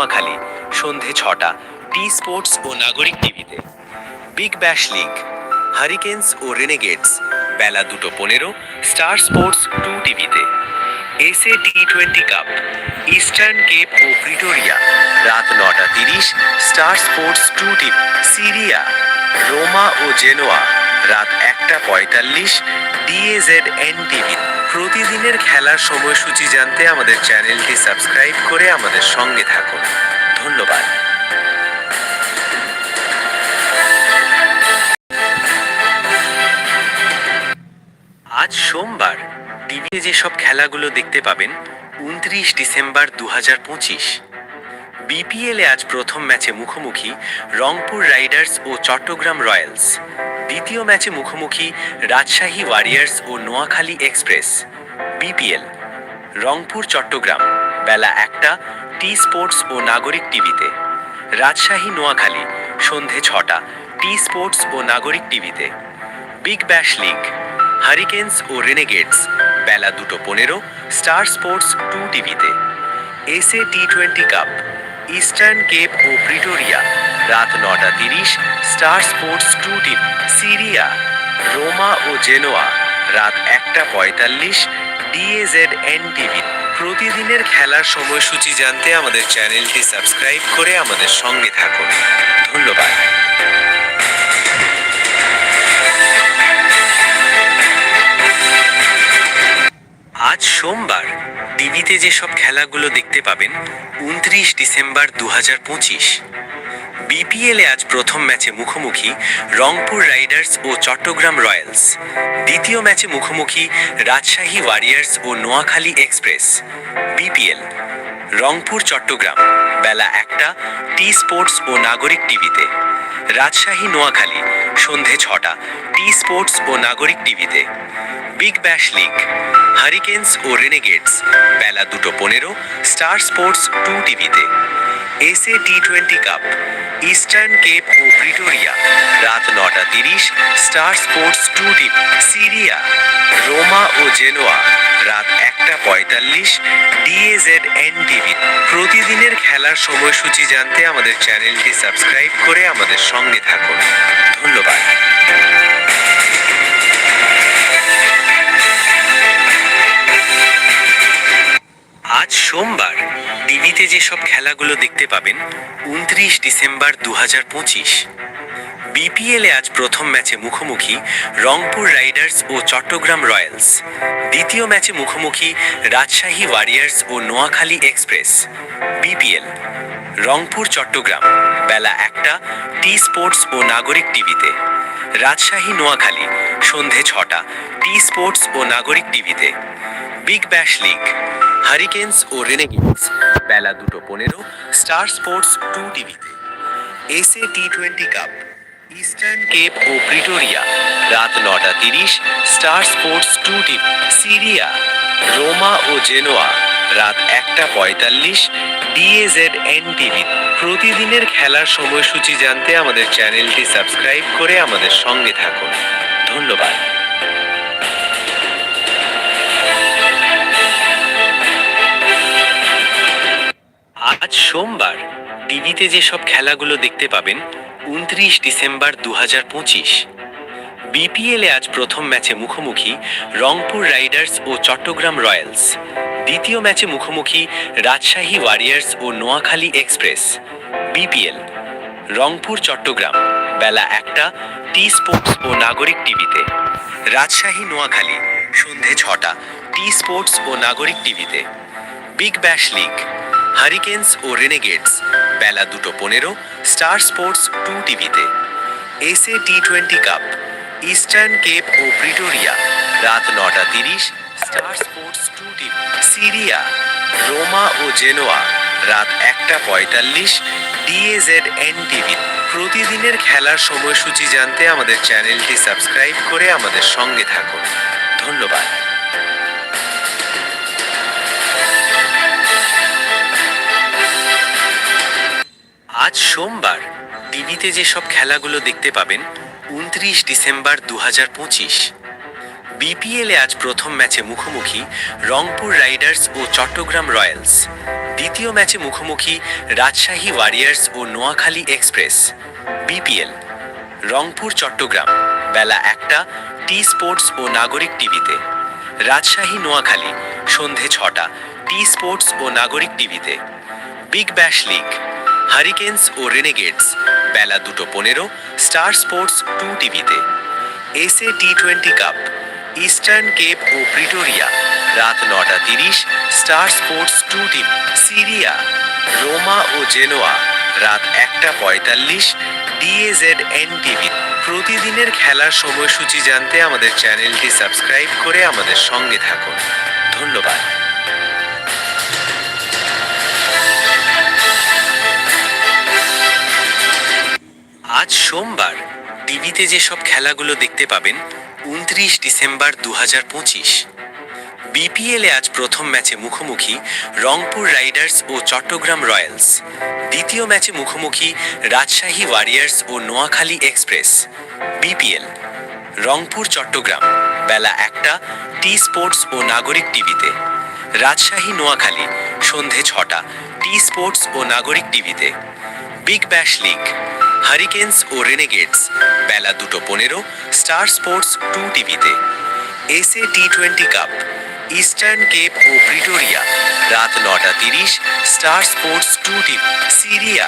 নোয়াখালী, সন্ধে ছটা, T Sports ও নাগরিক টিভিতে। বিগ ব্যাশ লিগ, হারিকেন্স ও রেনেগেটস বেলা দুটো পনেরো, স্টার স্পোর্টস টু টিভিতে। SA T twenty cup, Eastern Cape ও প্রিটোরিয়া রাত নটা তিরিশ, Star Sports two TV, Serie A, Roma O Genoa, রাত একটা পঁয়তাল্লিশ ডিএজেড এন টিভি। প্রতিদিনের খেলার সময়সূচি জানতে আমাদের চ্যানেলটি সাবস্ক্রাইব করে আমাদের সঙ্গে থাকুন। ধন্যবাদ। আজ সোমবার, টিভিতে যেসব খেলাগুলো দেখতে পাবেন, উনত্রিশ ডিসেম্বর দু হাজার পঁচিশ। বিপিএলে আজ প্রথম ম্যাচে মুখোমুখি রংপুর রাইডার্স ও চট্টগ্রাম রয়্যালস। দ্বিতীয় ম্যাচে মুখোমুখি রাজশাহী ওয়ারিয়ার্স ও নোয়াখালী এক্সপ্রেস, বিপিএল, রংপুর, চট্টগ্রাম, বেলা একটা, টি স্পোর্টস ও নাগরিক টিভিতে। রাজশাহী, নোয়াখালী, সন্ধে ছটা, টি স্পোর্টস ও নাগরিক টিভিতে। বিগ ব্যাশ লিগ, হারিকেন্স ও রেনেগেটস বেলা দুটো পনেরো, স্টার স্পোর্টস টু টিভিতে। SA T twenty cup Eastern Cape ও প্রিটোরিয়া রাত নটা তিরিশ Star Sports two TV Serie A Roma O Genoa রাত একটা পঁয়তাল্লিশ ডিএজেড এন টিভি প্রতিদিনের খেলার সময়সূচি জানতে আমাদের চ্যানেলটি সাবস্ক্রাইব করে আমাদের সঙ্গে থাকুন। ধন্যবাদ। আজ সোমবার টিভিতে যেসব খেলাগুলো দেখতে পাবেন, উনত্রিশ ডিসেম্বর দু হাজার পঁচিশ বিপিএলে আজ প্রথম ম্যাচে মুখোমুখি রংপুর রাইডার্স ও চট্টগ্রাম রয়্যালস। দ্বিতীয় ম্যাচে মুখোমুখি রাজশাহী ওয়ারিয়ার্স ও নোয়াখালী এক্সপ্রেস। বিপিএল রংপুর চট্টগ্রাম, বেলা একটা টি স্পোর্টস ও নাগরিক টিভিতে। রাজশাহী নোয়াখালী, সন্ধে ছটা টি স্পোর্টস ও নাগরিক টিভিতে। বিগ ব্যাশ লিগ হারিকেন্স ও রেনেগেটস বেলা দুটো পনেরো স্টার স্পোর্টস টু টিভিতে SA T twenty cup Eastern Cape ও প্রিটোরিয়া রাত নটা তিরিশ Star Sports two TV Serie A Roma O Genoa রাত একটা পঁয়তাল্লিশ ডিএজেড এন টিভি প্রতিদিনের খেলার সময়সূচি জানতে আমাদের চ্যানেলটি সাবস্ক্রাইব করে আমাদের সঙ্গে থাকুন। ধন্যবাদ। আজ সোমবার, টিভিতে যেসব খেলাগুলো দেখতে পাবেন, উনত্রিশ ডিসেম্বর দু হাজার পঁচিশ বিপিএলে আজ প্রথম ম্যাচে মুখোমুখি রংপুর রাইডার্স ও চট্টগ্রাম রয়্যালস। দ্বিতীয় ম্যাচে মুখোমুখি রাজশাহী ওয়ারিয়ার্স ও নোয়াখালী এক্সপ্রেস। বিপিএল রংপুর চট্টগ্রাম, বেলা একটা টি স্পোর্টস ও নাগরিক টিভিতে। রাজশাহী নোয়াখালী, সন্ধে ছটা টি স্পোর্টস ও নাগরিক টিভিতে। বিগ ব্যাশ লিগ হারিকেন্স ও রেনেগেটস বেলা দুটো পনেরো স্টার স্পোর্টস টু টিভিতে SA T twenty cup Eastern Cape ও প্রিটোরিয়া রাত নটা তিরিশ Star Sports two TV Serie A Roma O Genoa রাত একটা পঁয়তাল্লিশ ডিএজেড এন টিভি প্রতিদিনের খেলার সময়সূচি জানতে আমাদের চ্যানেলটি সাবস্ক্রাইব করে আমাদের সঙ্গে থাকুন। ধন্যবাদ। আজ সোমবার, টিভিতে যেসব খেলাগুলো দেখতে পাবেন, উনত্রিশ ডিসেম্বর দু হাজার পঁচিশ। বিপিএলে আজ প্রথম ম্যাচে মুখোমুখি রংপুর রাইডার্স ও চট্টগ্রাম রয়্যালস। দ্বিতীয় ম্যাচে মুখোমুখি রাজশাহী ওয়ারিয়ার্স ও নোয়াখালী এক্সপ্রেস। বিপিএল, রংপুর চট্টগ্রাম, বেলা একটা টি স্পোর্টস ও নাগরিক টিভিতে। রাজশাহী নোয়াখালী, সন্ধে ছটা টি স্পোর্টস ও নাগরিক টিভিতে। বিগ ব্যাশ লিগ হারিকেন্স ও রেনেগেটস বেলা দুটো পনেরো স্টার স্পোর্টস টু টিভিতে SA T twenty cup Eastern Cape ও প্রিটোরিয়া রাত নটা তিরিশ Star Sports two TV Serie A, Roma O Genoa, রাত একটা পঁয়তাল্লিশ ডিএজেড এন টিভি প্রতিদিনের খেলার সময়সূচি জানতে আমাদের চ্যানেলটি সাবস্ক্রাইব করে আমাদের সঙ্গে থাকুন। ধন্যবাদ। আজ সোমবার টিভিতে যেসব খেলাগুলো দেখতে পাবেন, উনত্রিশ ডিসেম্বর দু হাজার পঁচিশ বিপিএলে আজ প্রথম ম্যাচে মুখোমুখি রংপুর রাইডার্স ও চট্টগ্রাম রয়্যালস। দ্বিতীয় ম্যাচে মুখোমুখি রাজশাহী ওয়ারিয়ার্স ও নোয়াখালী এক্সপ্রেস। বিপিএল রংপুর চট্টগ্রাম, বেলা একটা টি স্পোর্টস ও নাগরিক টিভিতে। রাজশাহী নোয়াখালী, সন্ধে ছটা টি স্পোর্টস ও নাগরিক টিভিতে। বিগ ব্যাশ লিগ হারিকেন্স ও রেনেগেডস বেলা দুটো পনেরো স্টার স্পোর্টস টু টিভিতে SA T twenty cup Eastern Cape ও প্রিটোরিয়া রাত নটা তিরিশ Star Sports two TV Serie A Roma O Genoa রাত একটা পঁয়তাল্লিশ ডিএজেড এন টিভি প্রতিদিনের খেলার সময়সূচি জানতে আমাদের চ্যানেলটি সাবস্ক্রাইব করে আমাদের সঙ্গে থাকুন। ধন্যবাদ। আজ সোমবার টিভিতে যেসব খেলাগুলো দেখতে পাবেন, উনত্রিশ ডিসেম্বর দু হাজার পঁচিশ। বিপিএলে আজ প্রথম ম্যাচে মুখোমুখি রংপুর রাইডার্স ও চট্টগ্রাম রয়্যালস। দ্বিতীয় ম্যাচে মুখোমুখি রাজশাহী ওয়ারিয়ার্স ও নোয়াখালী এক্সপ্রেস। বিপিএল, রংপুর চট্টগ্রাম, বেলা একটা, টি স্পোর্টস ও নাগরিক টিভিতে। রাজশাহী নোয়াখালী, সন্ধে ছটা, টি স্পোর্টস ও নাগরিক টিভিতে। Big Bash League. হারিকেন্স ও রেনেগেটস বেলা দুটো পনেরো স্টার স্পোর্টস টু টিভিতে SA T twenty Cup Eastern Cape ও প্রিটোরিয়া রাত নটা তিরিশ Star Sports two TV Serie A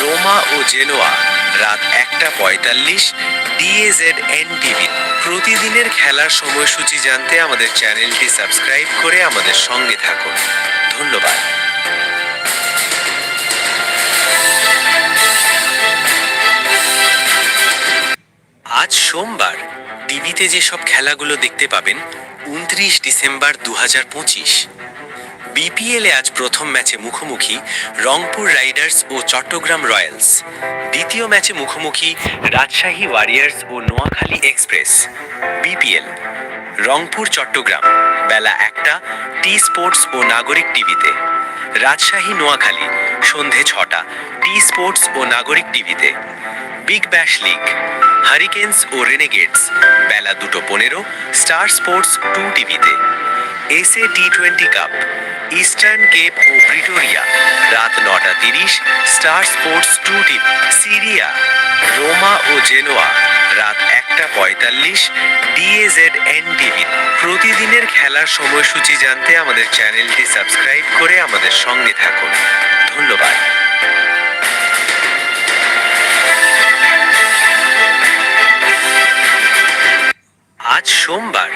Roma O Genoa রাত একটা পঁয়তাল্লিশ ডিএজেড এন টিভি প্রতিদিনের খেলার সময়সূচি জানতে আমাদের চ্যানেলটি সাবস্ক্রাইব করে আমাদের সঙ্গে থাকুন। ধন্যবাদ। আজ সোমবার। টিভিতে যেসব খেলাগুলো দেখতে পাবেন, উনত্রিশ ডিসেম্বর দু হাজার পঁচিশ। বিপিএলে আজ প্রথম ম্যাচে মুখোমুখি রংপুর রাইডার্স ও চট্টগ্রাম রয়্যালস। দ্বিতীয় ম্যাচে মুখোমুখি রাজশাহী ওয়ারিয়ার্স ও নোয়াখালী এক্সপ্রেস। বিপিএল, রংপুর চট্টগ্রাম, বেলা একটা টি স্পোর্টস ও নাগরিক টিভিতে। রাজশাহী নোয়াখালী, সন্ধে ছটা টি স্পোর্টস ও নাগরিক টিভিতে। বিগ ব্যাশ লিগ হারিকেন্স ও রেনেগেটস বেলা দুটো পনেরো স্টার স্পোর্টস টু টিভিতে SA T twenty Cup Eastern Cape ও প্রিটোরিয়া রাত নটা তিরিশ Star Sports two TV Serie A Roma O Genoa রাত একটা পঁয়তাল্লিশ ডিএজেড এন টিভি প্রতিদিনের খেলার সময়সূচি জানতে আমাদের চ্যানেলটি সাবস্ক্রাইব করে আমাদের সঙ্গে থাকুন। ধন্যবাদ। আজ সোমবার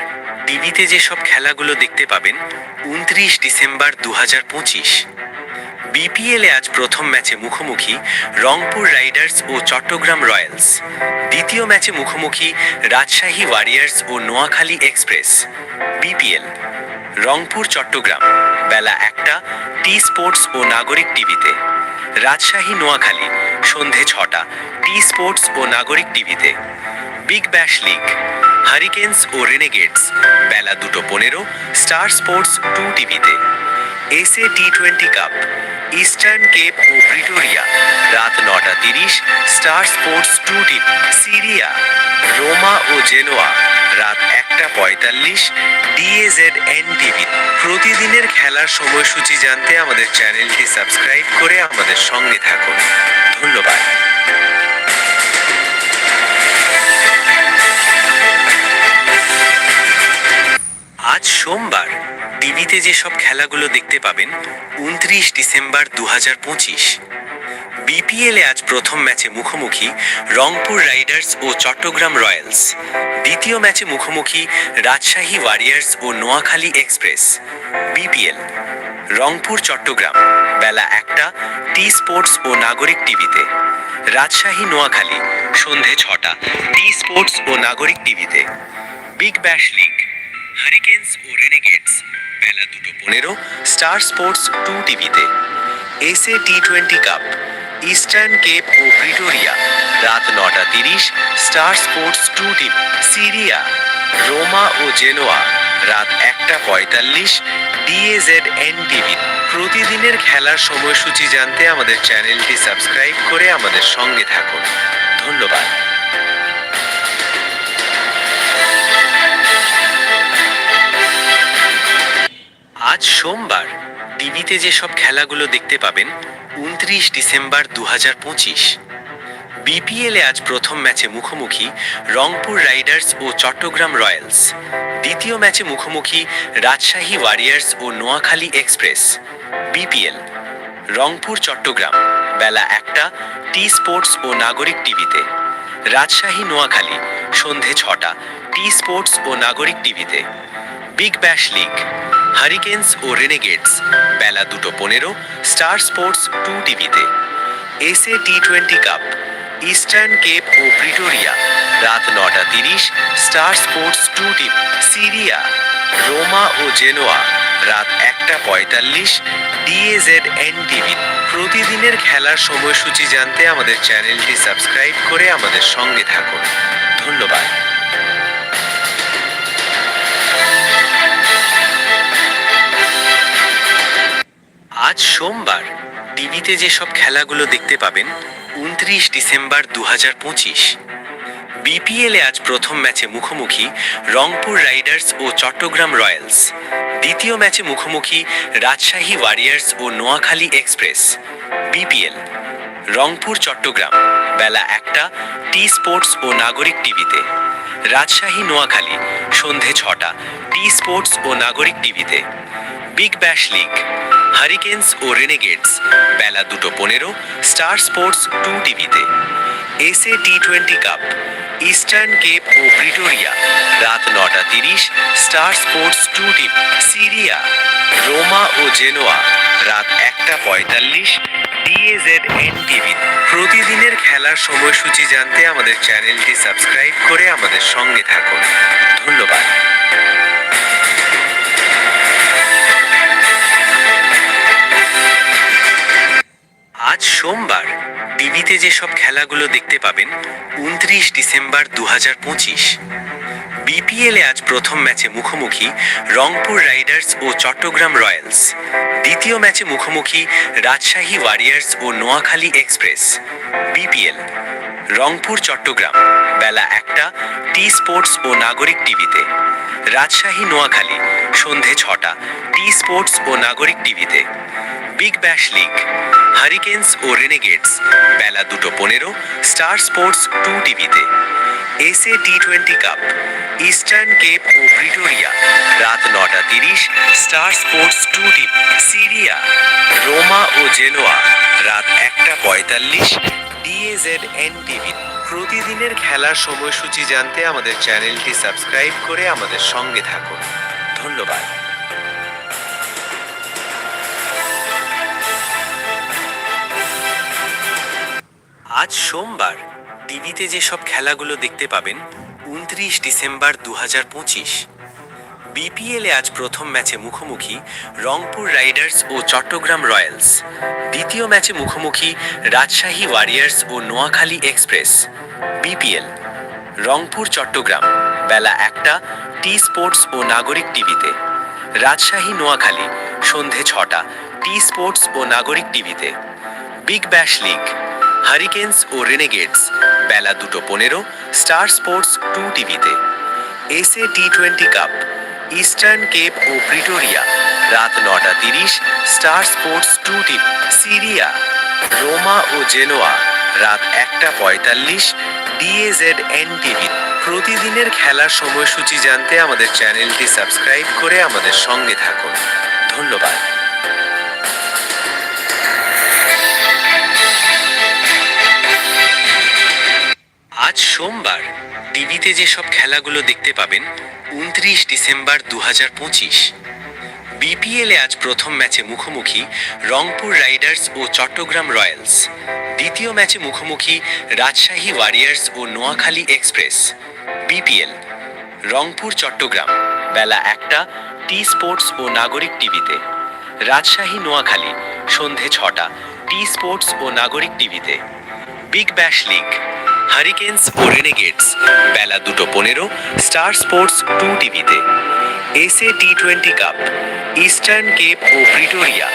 টিভিতে যেসব খেলাগুলো দেখতে পাবেন, উনত্রিশ ডিসেম্বর দু হাজার পঁচিশ বিপিএলে আজ প্রথম ম্যাচে মুখোমুখি রংপুর রাইডার্স ও চট্টগ্রাম রয়্যালস। দ্বিতীয় ম্যাচে মুখোমুখি রাজশাহী ওয়ারিয়ার্স ও নোয়াখালী এক্সপ্রেস। বিপিএল রংপুর চট্টগ্রাম, বেলা একটা টি স্পোর্টস ও নাগরিক টিভিতে। রাজশাহী নোয়াখালী, সন্ধে ছটা টি স্পোর্টস ও নাগরিক টিভিতে। বিগ ব্যাশ লিগ হারিকেন্স ও রেনেগেটস বেলা দুটো পনেরো স্টার স্পোর্টস টু টিভিতে SA T twenty Cup Eastern Cape ও প্রিটোরিয়া রাত নটা তিরিশ Star Sports two TV Serie A Roma O Genoa রাত একটা পঁয়তাল্লিশ ডিএজেড এন টিভি প্রতিদিনের খেলার সময়সূচি জানতে আমাদের চ্যানেলটি সাবস্ক্রাইব করে আমাদের সঙ্গে থাকুন। ধন্যবাদ। আজ সোমবার। টিভিতে যেসব খেলাগুলো দেখতে পাবেন, উনত্রিশ ডিসেম্বর দু হাজার পঁচিশ বিপিএলে আজ প্রথম ম্যাচে মুখোমুখি রংপুর রাইডার্স ও চট্টগ্রাম রয়্যালস। দ্বিতীয় ম্যাচে মুখোমুখি রাজশাহী ওয়ারিয়ার্স ও নোয়াখালী এক্সপ্রেস। বিপিএল রংপুর চট্টগ্রাম, বেলা একটা টি স্পোর্টস ও নাগরিক টিভিতে। রাজশাহী নোয়াখালী, সন্ধে ছটা টি স্পোর্টস ও নাগরিক টিভিতে। Big Bash League. হারিকেন্স ও রেনেগেডস বেলা দুটো পনেরো স্টার স্পোর্টস টু টিভিতে SA T twenty Cup Eastern Cape ও প্রিটোরিয়া রাত নটা তিরিশ Star Sports two TV Serie A Roma O Genoa রাত একটা পঁয়তাল্লিশ ডিএজেড এন টিভি প্রতিদিনের খেলার সময়সূচি জানতে আমাদের চ্যানেলটি সাবস্ক্রাইব করে আমাদের সঙ্গে থাকুন। ধন্যবাদ। আজ সোমবার। টিভিতে যেসব খেলাগুলো দেখতে পাবেন, উনত্রিশ ডিসেম্বর দু হাজার পঁচিশ বিপিএলে আজ প্রথম ম্যাচে মুখোমুখি রংপুর রাইডার্স ও চট্টগ্রাম রয়্যালস। দ্বিতীয় ম্যাচে মুখোমুখি রাজশাহী ওয়ারিয়ার্স ও নোয়াখালী এক্সপ্রেস। বিপিএল রংপুর চট্টগ্রাম, বেলা একটা টি স্পোর্টস ও নাগরিক টিভিতে। রাজশাহী নোয়াখালী, সন্ধে ছটা টি স্পোর্টস ও নাগরিক টিভিতে। বিগ ব্যাশ লিগ হারিকেন্স ও রেনেগেটস, বেলা দুটো পনেরো, স্টার স্পোর্টস টু টিভিতে। SA T twenty Cup, Eastern Cape ও প্রিটোরিয়া, রাত নটা তিরিশ, Star Sports two TV Serie A, Roma O Genoa, রাত একটা পঁয়তাল্লিশ ডিএজেড এন টিভি। প্রতিদিনের খেলার সময়সূচি জানতে আমাদের চ্যানেলটি সাবস্ক্রাইব করে আমাদের সঙ্গে থাকুন। ধন্যবাদ। আজ সোমবার। টিভিতে যেসব খেলাগুলো দেখতে পাবেন, উনত্রিশ ডিসেম্বর দু হাজার পঁচিশ বিপিএলে আজ প্রথম ম্যাচে মুখোমুখি রংপুর রাইডার্স ও চট্টগ্রাম রয়্যালস। দ্বিতীয় ম্যাচে মুখোমুখি রাজশাহী ওয়ারিয়ার্স ও নোয়াখালী এক্সপ্রেস। বিপিএল রংপুর চট্টগ্রাম, বেলা একটা টি স্পোর্টস ও নাগরিক টিভিতে। রাজশাহী নোয়াখালী, সন্ধে ছটা টি স্পোর্টস ও নাগরিক টিভিতে। বিগ ব্যাশ লিগ হারিকেন্স ও রেনেগেটস বেলা দুটো পনেরো স্টার স্পোর্টস টু টিভিতে SA T twenty Cup Eastern Cape ও প্রিটোরিয়া রাত নটা তিরিশ Star Sports two TV Serie A Roma O Genoa রাত একটা পঁয়তাল্লিশ ডিএজেড এন টিভি প্রতিদিনের খেলার সময়সূচি জানতে আমাদের চ্যানেলটি সাবস্ক্রাইব করে আমাদের সঙ্গে থাকুন। ধন্যবাদ। আজ সোমবার। টিভিতে যেসব খেলাগুলো দেখতে পাবেন, উনত্রিশ ডিসেম্বর দু হাজার পঁচিশ বিপিএলে আজ প্রথম ম্যাচে মুখোমুখি রংপুর রাইডার্স ও চট্টগ্রাম রয়্যালস। দ্বিতীয় ম্যাচে মুখোমুখি রাজশাহী ওয়ারিয়ার্স ও নোয়াখালী এক্সপ্রেস। বিপিএল রংপুর চট্টগ্রাম, বেলা একটা টি স্পোর্টস ও নাগরিক টিভিতে। রাজশাহী নোয়াখালী, সন্ধে ছটা টি স্পোর্টস ও নাগরিক টিভিতে। বিগ ব্যাশ লিগ হারিকেন্স ও রেনেগেটস বেলা দুটো পনেরো স্টার স্পোর্টস টু টিভিতে SA T twenty Cup Eastern Cape ও প্রিটোরিয়া রাত নটা তিরিশ Star Sports two TV Serie A Roma O Genoa রাত একটা পঁয়তাল্লিশ ডিএজেড এন টিভি প্রতিদিনের খেলার সময়সূচি জানতে আমাদের চ্যানেলটি সাবস্ক্রাইব করে আমাদের সঙ্গে থাকুন। ধন্যবাদ। আজ সোমবার টিভিতে যেসব খেলাগুলো দেখতে পাবেন, উনত্রিশ ডিসেম্বর দু হাজার পঁচিশ বিপিএলে আজ প্রথম ম্যাচে মুখোমুখি রংপুর রাইডার্স ও চট্টগ্রাম রয়্যালস। দ্বিতীয় ম্যাচে মুখোমুখি রাজশাহী ওয়ারিয়ার্স ও নোয়াখালী এক্সপ্রেস। বিপিএল রংপুর চট্টগ্রাম, বেলা একটা টি স্পোর্টস ও নাগরিক টিভিতে। রাজশাহী নোয়াখালী, সন্ধে ছটা টি স্পোর্টস ও নাগরিক টিভিতে। বিগ ব্যাশ লিগ হারিকেন্স ও রেনেগেটস বেলা দুটো পনেরো স্টার স্পোর্টস টু টিভিতে SA T twenty Cup Eastern Cape ও প্রিটোরিয়া রাত নটা তিরিশ Star Sports two TV Serie A Roma O Genoa রাত একটা পঁয়তাল্লিশ ডিএজেড এন টিভি প্রতিদিনের খেলার সময়সূচি জানতে আমাদের চ্যানেলটি সাবস্ক্রাইব করে আমাদের সঙ্গে থাকুন। ধন্যবাদ। আজ সোমবার। টিভিতে যেসব খেলাগুলো দেখতে পাবেন, উনত্রিশ ডিসেম্বর দু হাজার পঁচিশ। বিপিএলে আজ প্রথম ম্যাচে মুখোমুখি রংপুর রাইডার্স ও চট্টগ্রাম রয়্যালস। দ্বিতীয় ম্যাচে মুখোমুখি রাজশাহী ওয়ারিয়ার্স ও নোয়াখালী এক্সপ্রেস। বিপিএল, রংপুর চট্টগ্রাম, বেলা একটা টি স্পোর্টস ও নাগরিক টিভিতে। রাজশাহী নোয়াখালী, সন্ধে ছটা টি স্পোর্টস ও নাগরিক টিভিতে। বিগ ব্যাশ লিগ হারিকেন্স ও রেনেগেটস বেলা দুটো পনেরো স্টার স্পোর্টস টু টিভিতে SA T twenty Cup Eastern Cape ও প্রিটোরিয়া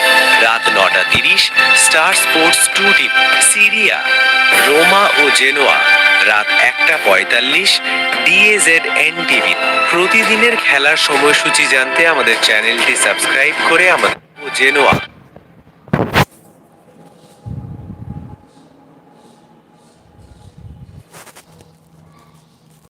রাত নটা তিরিশ Star Sports two TV Serie A Roma O Genoa রাত একটা পঁয়তাল্লিশ ডিএজেড এন টিভি প্রতিদিনের খেলার সময়সূচি জানতে আমাদের চ্যানেলটি সাবস্ক্রাইব করে আমাদের ও জেনোয়া